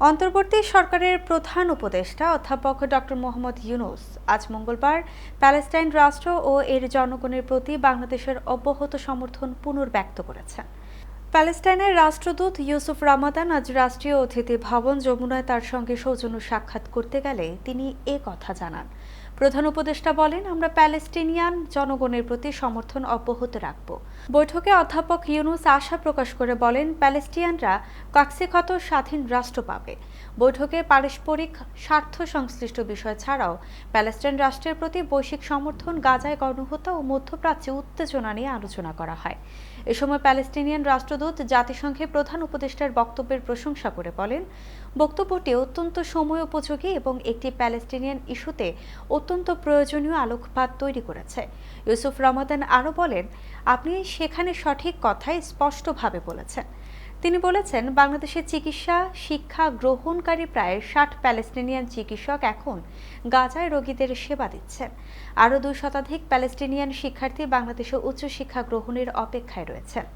অন্তর্বর্তী সরকারের প্রধান উপদেষ্টা অধ্যাপক ডক্টর মোহাম্মদ ইউনুস আজ মঙ্গলবার প্যালেস্টাইন রাষ্ট্র ও এর জনগণের প্রতি বাংলাদেশের অব্যাহত সমর্থন পুনর্ব্যক্ত করেছেন। প্যালেস্টাইনের রাষ্ট্রদূত ইউসুফ রামাদান আজ রাষ্ট্রীয় অতিথি ভবন যমুনায় তার সঙ্গে সৌজন্য সাক্ষাৎ করতে গেলে তিনি এ কথা জানান। প্রধান উপদেষ্টা বলেন, আমরা প্যালেস্টিনিয়ান জনগণের প্রতি সমর্থন অব্যাহত রাখব। বৈঠকে অধ্যাপক ইউনুস আশা প্রকাশ করে বলেন, প্যালেস্টিয়ানরা কাক্সিক্ষত স্বাধীন রাষ্ট্র পাবে। বৈঠকে পারস্পরিক স্বার্থ সংশ্লিষ্ট বিষয় ছাড়াও প্যালেস্টাইন রাষ্ট্রের প্রতি বৈশ্বিক সমর্থন গাজায় গণহত্যা ও মধ্যপ্রাচ্যে উত্তেজনা নিয়ে আলোচনা করা হয়। এ সময় প্যালেস্টিনিয়ান রাষ্ট্রদূত জাতিসংঘের প্রধান উপদেষ্টার বক্তব্যের প্রশংসা করে বলেন, বক্তব্যটি অত্যন্ত সময় উপযোগী এবং একটি প্যালেস্টিনিয়ান ইস্যুতে অত্যন্ত প্রয়োজনীয় আলোকপাত তৈরি করেছে। ইউসুফ রমাদান আরও বলেন, আপনি সেখানে সঠিক কথাই স্পষ্টভাবে বলেছেন। তিনি বলেছেন, বাংলাদেশের চিকিৎসা, শিক্ষা গ্রহণকারী প্রায় ষাট প্যালেস্টিনিয়ান চিকিৎসক এখন গাজায় রোগীদের সেবা দিচ্ছেন। আরও দুই শতাধিক প্যালেস্টিনিয়ান শিক্ষার্থী বাংলাদেশে উচ্চশিক্ষা গ্রহণের অপেক্ষায় রয়েছেন।